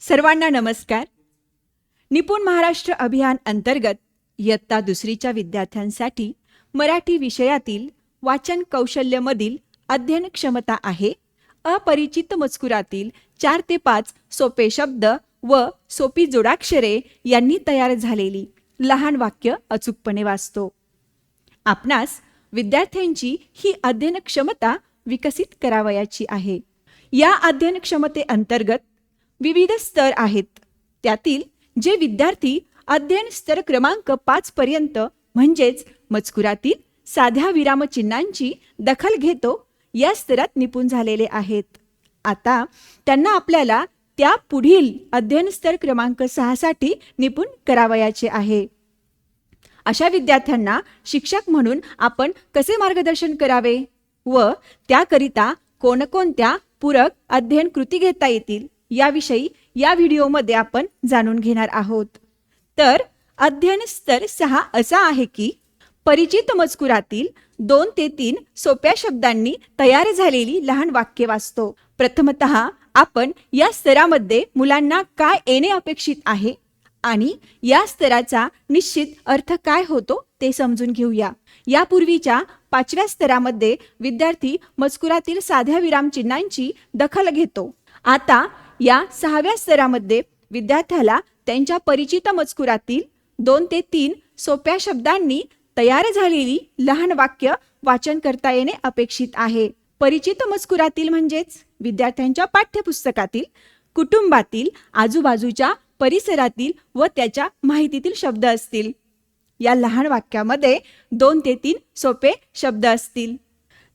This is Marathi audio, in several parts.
सर्वांना नमस्कार. निपुण महाराष्ट्र अभियान अंतर्गत इयत्ता दुसरीच्या विद्यार्थ्यांसाठी मराठी विषयातील वाचन कौशल्यमधील अध्ययन क्षमता आहे. अपरिचित मजकुरातील चार ते पाच सोपे शब्द व सोपी जोडाक्षरे यांनी तयार झालेली लहान वाक्य अचूकपणे वाचतो. आपणास विद्यार्थ्यांची ही अध्ययन क्षमता विकसित करावयाची आहे. या अध्ययन क्षमतेअंतर्गत विविध स्तर आहेत. त्यातील जे विद्यार्थी अध्ययन स्तर क्रमांक पाच पर्यंत म्हणजेच मजकुरातील साध्या विरामचिन्हांची दखल घेतो या स्तरात निपुण झालेले आहेत. आता त्यांना आपल्याला त्या पुढील अध्ययन स्तर क्रमांक सहासाठी निपुण करावयाचे आहे. अशा विद्यार्थ्यांना शिक्षक म्हणून आपण कसे मार्गदर्शन करावे? व त्याकरिता कोणकोणत्या पूरक अध्ययन कृती घेता येतील? याविषयी या व्हिडिओमध्ये आपण जाणून घेणार आहोत. तर अध्ययन स्तर सहा असा आहे की परिचित मजकुरातील दोन ते तीन सोप्या शब्दांनी तयार झालेली लहान वाक्य वाचतो. प्रथमत आपण या स्तरामध्ये मुलांना काय येणे अपेक्षित आहे आणि या स्तराचा निश्चित अर्थ काय होतो ते समजून घेऊया. यापूर्वीच्या पाचव्या स्तरामध्ये विद्यार्थी मजकुरातील साध्या विरामचिन्हांची दखल घेतो. आता या सहाव्या स्तरामध्ये विद्यार्थ्याला त्यांच्या परिचित मजकुरातील दोन ते तीन सोप्या शब्दांनी तयार झालेली लहान वाक्य वाचन करता येणे अपेक्षित आहे. परिचित मजकुरातील म्हणजेच विद्यार्थ्यांच्या पाठ्यपुस्तकातील कुटुंबातील आजूबाजूच्या परिसरातील व त्याच्या माहितीतील शब्द असतील. या लहान वाक्यामध्ये दोन ते तीन सोपे शब्द असतील.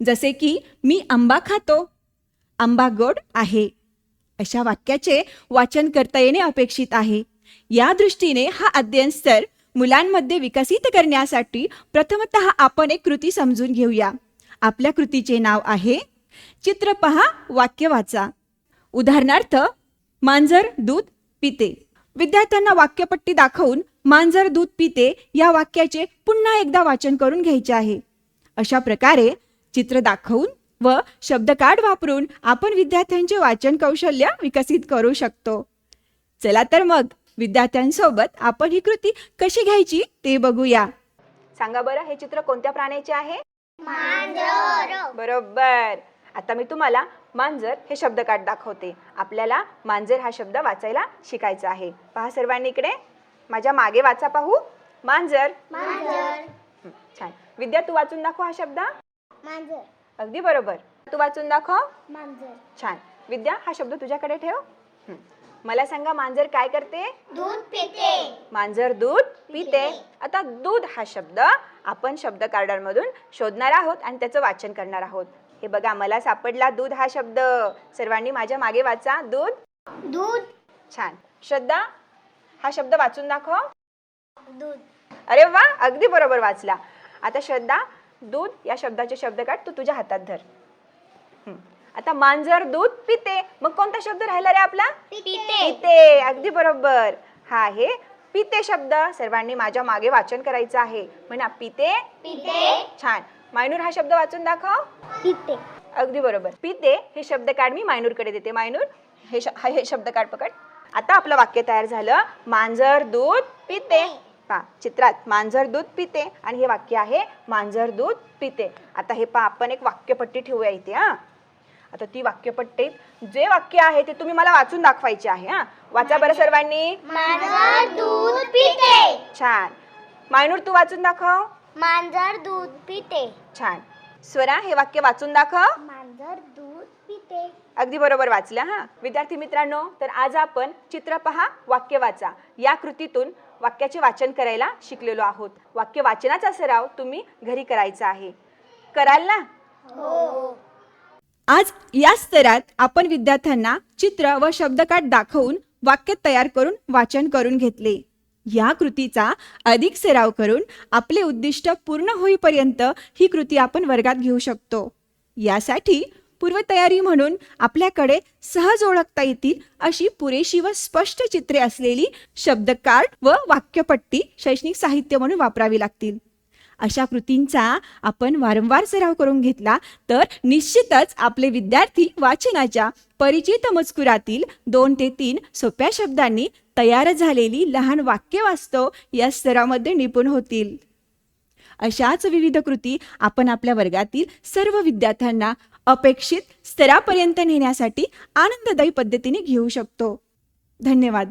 जसे की मी आंबा खातो. आंबा गोड आहे. अशा वाक्याचे वाचन करता येणे अपेक्षित आहे. या दृष्टीने हा अध्ययन स्तर मुलांमध्ये विकसित करण्यासाठी प्रथमत आपण एक कृती समजून घेऊया. आपल्या कृतीचे नाव आहे चित्र पहा वाक्य वाचा. उदाहरणार्थ मांजर दूध पिते. विद्यार्थ्यांना वाक्यपट्टी दाखवून मांजर दूध पिते या वाक्याचे पुन्हा एकदा वाचन करून घ्यायचे आहे. अशा प्रकारे चित्र दाखवून व शब्दकार्ड वापरून आपण विद्यार्थ्यांचे वाचन कौशल्य विकसित करू शकतो. चला तर मग विद्यार्थ्यांसोबत आपण ही कृती कशी घ्यायची ते बघूया. सांगा बरं हे चित्र कोणत्या प्राण्याचे आहे? बरोबर. आता मी तुम्हाला मांजर हे शब्द काढ दाखवते. आपल्याला मांजर हा शब्द वाचायला शिकायचा आहे. पहा सर्वांनी इकडे. माझ्या मागे वाचा पाहू. मांजर. छान. विद्या तू वाचून दाखव हा शब्द. मांजर. अगदी बरोबर. तू वाचून दाखव. मांजर. छान. विद्या हा शब्द तुझ्याकडे ठेव. हं. मला सांगा मांजर काय करते? दूध पिते. मांजर दूध पिते. आता दूध हा शब्द आपण शब्द कार्डांमधून शोधणार आहोत आणि त्याचं वाचन करणार आहोत. हे बघा मला सापडला दूध हा शब्द. सर्वांनी माझ्या मागे वाचा. दूध. दूध. छान. श्रद्धा हा शब्द वाचून दाखव. दूध. अरे वा अगदी बरोबर वाचला. आता श्रद्धा दूध या शब्दाचे शब्द काढ तू तुझ्या हातात धर. आता मांजर दूध पिते. मग कोणता शब्द राहिला रे आपला? पिते. पिते. अगदी बरोबर. हा आहे पिते शब्द. सर्वांनी माझ्या मागे वाचन करायचं आहे. म्हणा पिते. पिते. छान. मायनूर हा शब्द वाचून दाखव. पिते. अगदी बरोबर. पिते हे शब्द काढ मी मायनूरकडे देते. मायनूर हे श- हा- हे शब्द काढ पकड. आता आपलं वाक्य तयार झालं. मांजर दूध पिते. पा चित्रात मांजर दूध पिते आणि हे वाक्य आहे मांजर दूध पिते. आता हे पा आपण एक वाक्यपट्टी ठेवूया इथे हा. आता ती वाक्यपट्टीत जे वाक्य आहे ते तुम्ही मला वाचून दाखवायचे आहे हा. वाचा बरं सर्वांनी. मांजर दूध पिते. छान. मायनूर तू वाचून दाखव. मांजर दूध पिते. छान. स्वरा हे वाक्य वाचून दाखव. मांजर दूध पिते. अगदी बरोबर वाचलं हा. विद्यार्थी मित्रांनो तर आज आपण चित्र पहा वाक्य वाचा. या कृतीतून वाक्याचे वाचन करायला शिकलेलो आहोत. वाक्य वाचनाचा सराव तुम्ही घरी करायचा आहे. कराल ना? हो. आज या स्तरात आपण विद्यार्थ्यांना चित्र व शब्दकाठ दाखवून वाक्य तयार करून वाचन करून घेतले. या कृतीचा अधिक सराव करून आपले उद्दिष्ट पूर्ण होईपर्यंत ही कृती आपण वर्गात घेऊ शकतो. यासाठी पूर्वतयारी म्हणून आपल्याकडे सहज ओळखता येतील अशी पुरेशी व स्पष्ट चित्रे असलेली शब्दकार्ड व वाक्यपट्टी शैक्षणिक साहित्य म्हणून वापरावी लागतील. अशा कृतींचा आपण वारंवार सराव करून घेतला तर निश्चितच आपले विद्यार्थी वाचनाच्या परिचित मजकुरातील दोन ते तीन सोप्या शब्दांनी तयार झालेली लहान वाक्य वास्तव या स्तरामध्ये निपुण होतील. अशाच विविध कृती आपण आपल्या वर्गातील सर्व विद्यार्थ्यांना अपेक्षित स्तरापर्यंत नेण्यासाठी आनंददायी पद्धतीने घेऊ शकतो. धन्यवाद.